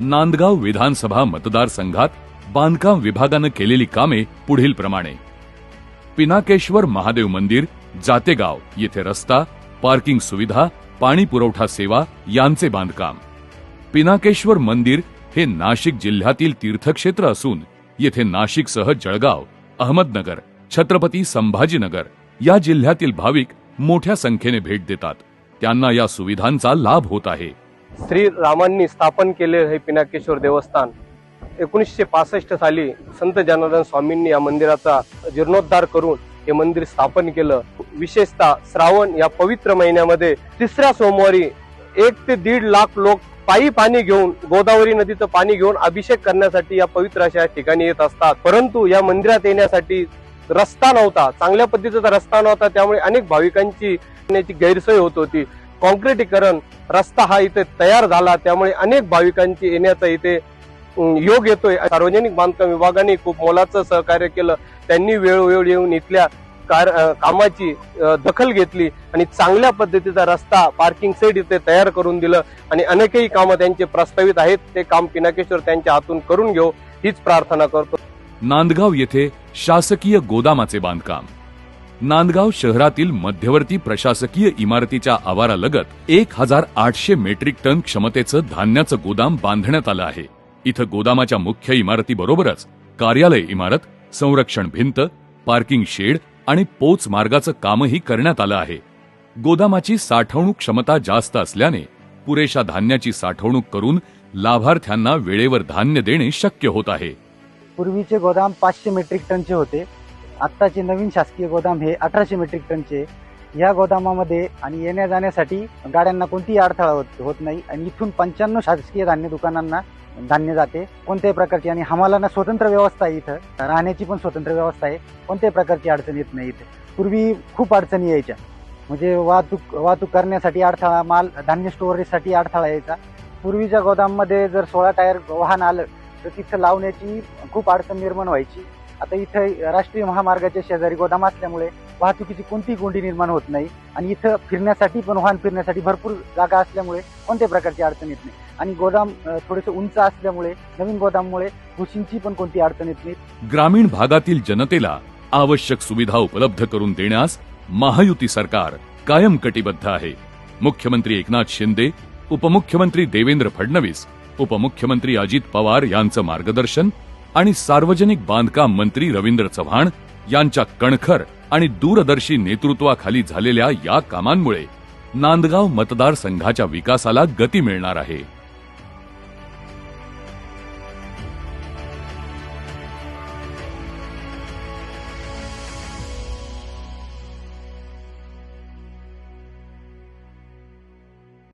नांदगाव विधानसभा मतदारसंघात बांधकाम विभागानं केलेली कामे पुढील प्रमाणे. पिनाकेश्वर महादेव मंदिर जातेगाव येथे रस्ता पार्किंग सुविधा पाणी पुरवठा सेवा यांचे बांधकाम. पिनाकेश्वर मंदिर हे नाशिक जिल्ह्यातील तीर्थक्षेत्र असून येथे नाशिकसह जळगाव अहमदनगर छत्रपती संभाजीनगर या जिल्ह्यातील भाविक मोठ्या संख्येने भेट देतात. त्यांना या सुविधांचा लाभ होत आहे. श्रीरामांनी स्थापन केले हे पिनाकेश्वर देवस्थान. एकोणीसशे पासष्ट साली संत जनार्दन स्वामींनी या मंदिराचा जीर्णोद्धार करून हे मंदिर स्थापन केलं. विशेषतः श्रावण या पवित्र महिन्यामध्ये तिसऱ्या सोमवारी एक ते दीड लाख लोक पायी पाणी घेऊन गोदावरी नदीचं पाणी घेऊन अभिषेक करण्यासाठी या पवित्र अशा ठिकाणी येत असतात. परंतु या मंदिरात येण्यासाठी रस्ता नव्हता. चांगल्या पद्धतीचा रस्ता नव्हता. त्यामुळे अनेक भाविकांची गैरसोय होत होती. कॉन्क्रिटीकरण रस्ता हा इथे तयार झाला. त्यामुळे अनेक भाविकांची येण्याचा इथे योग येतोय. सार्वजनिक बांधकाम विभागाने खूप मोलाचं सहकार्य केलं. त्यांनी वेळोवेळी येऊन इथल्या कार कामाची दखल घेतली आणि चांगल्या पद्धतीचा रस्ता पार्किंग सेट इथे तयार करून दिलं. आणि अनेकही कामं त्यांचे प्रस्तावित आहेत. ते काम पिनाकेश्वर त्यांच्या हातून करून घेऊ. हीच प्रार्थना करतो. नांदगाव येथे शासकीय गोदामाचे बांधकाम. नांदगाव शहरातील मध्यवर्ती प्रशासकीय इमारतीच्या आवारालगत एक हजार आठशे मेट्रिक टन क्षमतेचं धान्याचं गोदाम बांधण्यात आलं आहे. इथं गोदामाच्या मुख्य इमारतीबरोबरच कार्यालय इमारत संरक्षण भिंत पार्किंग शेड आणि पोच मार्गाचं कामही करण्यात आलं आहे. गोदामाची साठवणूक क्षमता जास्त असल्याने पुरेशा धान्याची साठवणूक करून लाभार्थ्यांना वेळेवर धान्य देणे शक्य होत आहे. पूर्वीचे गोदाम पाचशे मेट्रिक टनचे होते. आत्ताचे नवीन शासकीय गोदाम हे अठराशे मेट्रिक टनचे. या गोदामामध्ये आणि येण्या जाण्यासाठी गाड्यांना कोणतीही अडथळा होत होत नाही. आणि इथून पंच्याण्णव शासकीय धान्य दुकानांना धान्य जाते. कोणत्याही प्रकारची आणि हमालांना स्वतंत्र व्यवस्था आहे इथं. राहण्याची पण स्वतंत्र व्यवस्था आहे. कोणत्याही प्रकारची अडचण येत नाही इथे. पूर्वी खूप अडचणी यायच्या. म्हणजे वाहतूक वाहतूक करण्यासाठी अडथळा माल धान्य स्टोरेजसाठी अडथळा यायचा. पूर्वीच्या गोदाममध्ये जर सोळा टायर वाहन आलं तर तिथं लावण्याची खूप अडचण निर्माण व्हायची. आता इथं राष्ट्रीय महामार्गाच्या शेजारी गोदाम असल्यामुळे वाहतुकीची कोणतीही कोंडी निर्माण होत नाही आणि इथं फिरण्यासाठी पण वाहन फिरण्यासाठी भरपूर जागा असल्यामुळे कोणत्याही प्रकारची अडचण येत नाही. आणि गोदाम थोडेसे उंच असल्यामुळे नवीन गोदाममुळे घुशींची पण कोणती अडचण येत नाही. ग्रामीण भागातील जनतेला आवश्यक सुविधा उपलब्ध करून देण्यास महायुती सरकार कायम कटिबद्ध आहे. मुख्यमंत्री एकनाथ शिंदे उपमुख्यमंत्री देवेंद्र फडणवीस उपमुख्यमंत्री अजित पवार यांचं मार्गदर्शन आणि सार्वजनिक बांधकाम मंत्री रवींद्र चव्हाण यांच्या कणखर आणि दूरदर्शी नेतृत्वाखाली झालेल्या या कामांमुळे नांदगाव मतदारसंघाच्या विकासाला गती मिळणार आहे.